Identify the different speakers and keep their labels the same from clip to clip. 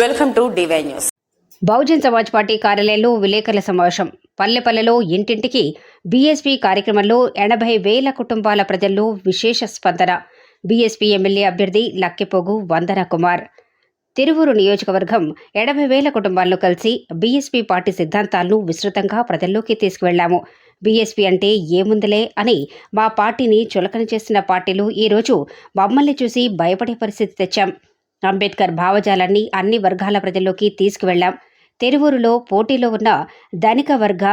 Speaker 1: Welcome to D Y news
Speaker 2: Bahujan Samaj party కార్యాలయంలో విలేకరుల సమావేశం. పల్లెపల్లెలో ఇంటింటికి బీఎస్పీ కార్యక్రమంలో ఎనభై వేల కుటుంబాల ప్రజల్లో విశేష స్పందన. బీఎస్పీ ఎమ్మెల్యే అభ్యర్థి లక్కెపోగు వందన కుమార్ తిరువూరు నియోజకవర్గం ఎనభై వేల కుటుంబాలను కలిసి బీఎస్పీ పార్టీ సిద్ధాంతాలను విస్తృతంగా ప్రజల్లోకి తీసుకువెళ్ళాము బీఎస్పీ అంటే ఏముందిలే అని మా పార్టీని చులకన చేసిన పార్టీలు ఈరోజు మమ్మల్ని చూసి భయపడే పరిస్థితి తెచ్చాం. అంబేద్కర్ భావజాలాన్ని అన్ని వర్గాల ప్రజల్లోకి తీసుకువెళ్ళాం తెరువూరులో పోటీలో ఉన్న ధనిక వర్గ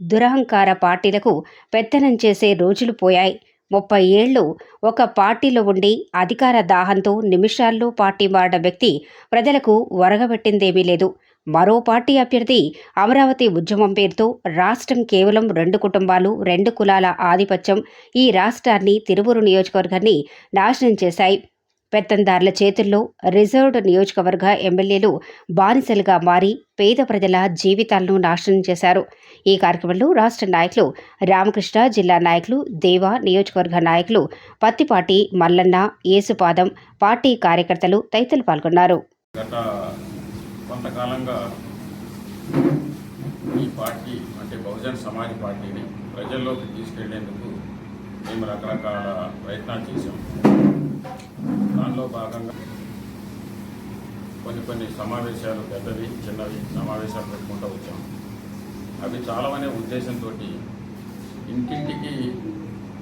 Speaker 2: దురహంకార పార్టీలకు పెత్తనం చేసే రోజులు పోయాయి. ముప్పై ఏళ్ళు ఒక పార్టీలో ఉండి అధికార దాహంతో నిమిషాల్లో పార్టీ మారిన వ్యక్తి ప్రజలకు వరగబెట్టిందేమీ లేదు. మరో పార్టీ అభ్యర్థి అమరావతి ఉద్యమం పేరుతో రాష్ట్రం కేవలం రెండు కుటుంబాలు రెండు కులాల ఆధిపత్యం ఈ రాష్ట్రాన్ని తిరువురు నియోజకవర్గాన్ని నాశనం చేశాయి. పెత్తందారుల చేతుల్లో రిజర్వ్డ్ నియోజకవర్గ ఎమ్మెల్యేలు బానిసలుగా మారి పేద ప్రజల జీవితాలను నాశనం చేశారు. ఈ కార్యక్రమంలో రాష్ట్ర నాయకులు రామకృష్ణ జిల్లా నాయకులు దేవా నియోజకవర్గ నాయకులు పత్తిపాటి మల్లన్న యేసుపాదం పార్టీ కార్యకర్తలు తదితరులు పాల్గొన్నారు.
Speaker 3: గత కొంతకాలంగా ఈ పార్టీ అంటే బహుజన్ సమాజ్ పార్టీని ప్రజల్లోకి తీసుకెళ్ళేందుకు మేము రకరకాల ప్రయత్నాలు చేసాం దానిలో భాగంగా కొన్ని కొన్ని సమావేశాలు పెద్దవి చిన్నవి సమావేశాలు పెట్టుకుంటూ వచ్చాం. అవి చాలామనే ఉద్దేశంతో ఇంటింటికి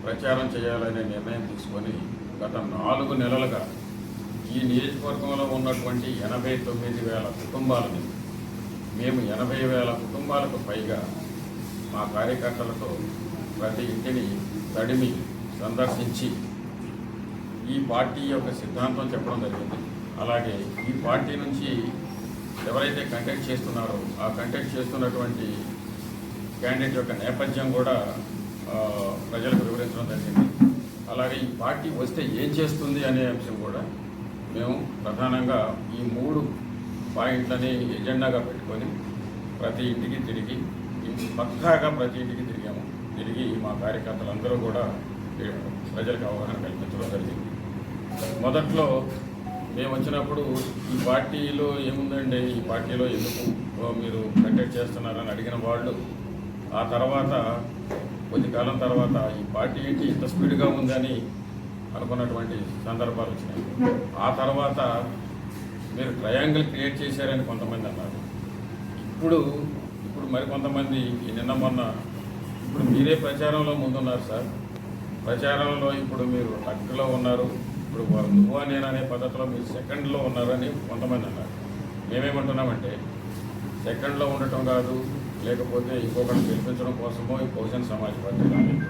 Speaker 3: ప్రచారం చేయాలనే నిర్ణయం తీసుకొని గత నాలుగు నెలలుగా ఈ నియోజకవర్గంలో ఉన్నటువంటి ఎనభై తొమ్మిది వేల కుటుంబాలని మేము ఎనభై వేల కుటుంబాలకు పైగా మా కార్యకర్తలతో ప్రతి ఇంటిని తడిమి సందర్శించి ఈ పార్టీ యొక్క సిద్ధాంతం చెప్పడం జరిగింది. అలాగే ఈ పార్టీ నుంచి ఎవరైతే కంటెక్ట్ చేస్తున్నారో ఆ కంటెక్ట్ చేస్తున్నటువంటి క్యాండిడేట్ యొక్క నేపథ్యం కూడా ప్రజలకు వివరించడం జరిగింది. అలాగే ఈ పార్టీ వస్తే ఏం చేస్తుంది అనే అంశం కూడా మేము ప్రధానంగా ఈ మూడు పాయింట్లని ఎజెండాగా పెట్టుకొని ప్రతి ఇంటికి తిరిగి ఇది పక్కాగా ప్రతి ఇంటికి తిరిగాము. తిరిగి మా కార్యకర్తలందరూ కూడా ప్రజలకు అవగాహన కల్పించడం జరిగింది. మొదట్లో మేము వచ్చినప్పుడు ఈ పార్టీలో ఏముందండి? ఈ పార్టీలో ఎందుకు మీరు కంటెక్ట్ చేస్తున్నారని అడిగిన వాళ్ళు ఆ తర్వాత కొద్ది కాలం తర్వాత ఈ పార్టీ ఏంటి ఇంత స్పీడ్గా ఉందని అనుకున్నటువంటి సందర్భాలు వచ్చినాయి. ఆ తర్వాత మీరు ట్రయాంగిల్ క్రియేట్ చేశారని కొంతమంది అన్నారు. ఇప్పుడు ఇప్పుడు మరి కొంతమంది ఈ నిన్న మొన్న ఇప్పుడు మీరే ప్రచారంలో ముందున్నారు సార్. ప్రచారంలో ఇప్పుడు మీరు లక్కలో ఉన్నారు. ఇప్పుడు వా- నువ్వా నేను అనే పద్ధతిలో మీరు సెకండ్లో ఉన్నారని కొంతమంది అన్నారు. మేమేమంటున్నామంటే సెకండ్లో ఉండటం కాదు లేకపోతే ఇంకొకటి గెలిపించడం కోసమో ఈ బహుజన సమాజ్ పార్టీ రాలేదు